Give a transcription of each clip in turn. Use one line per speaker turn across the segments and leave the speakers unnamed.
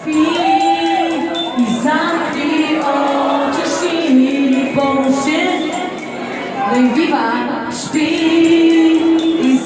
Śpi i zamknij oczy, śni, pomóż się. No i wiwa, śpi i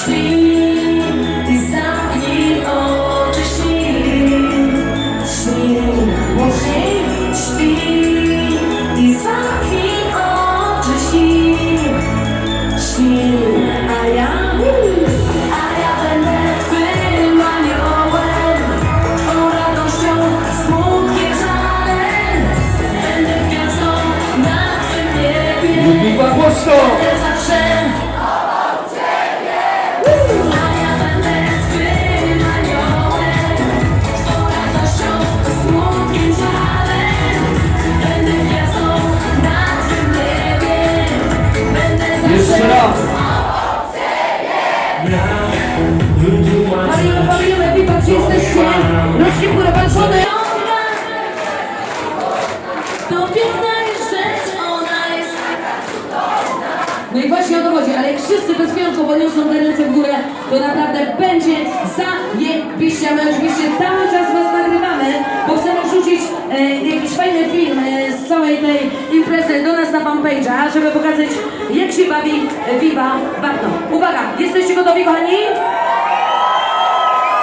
Śpi i zamknij oczy, śni. Śni, głośniej. Śpi i zamknij oczy. Śni, a ja, a ja będę twym aniołem. Radością, Będę gwiazdą na niebie
głośno!
To piękna jest rzecz, ona jest. No i właśnie o to chodzi, ale jak wszyscy bez wyjątku podniosą te ręce w górę, to naprawdę będzie zajebiście. A my oczywiście cały czas was nagrywamy, bo chcemy wrzucić e, jakiś fajny film e, z całej tej imprezy do nas na fanpage'a, żeby pokazać jak się bawi e, Viva Warto. Uwaga, jesteście gotowi kochani?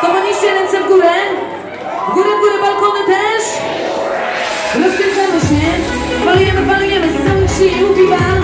To podnieście ręce w górę. W górę, w górę, balkony też. Rozpie que o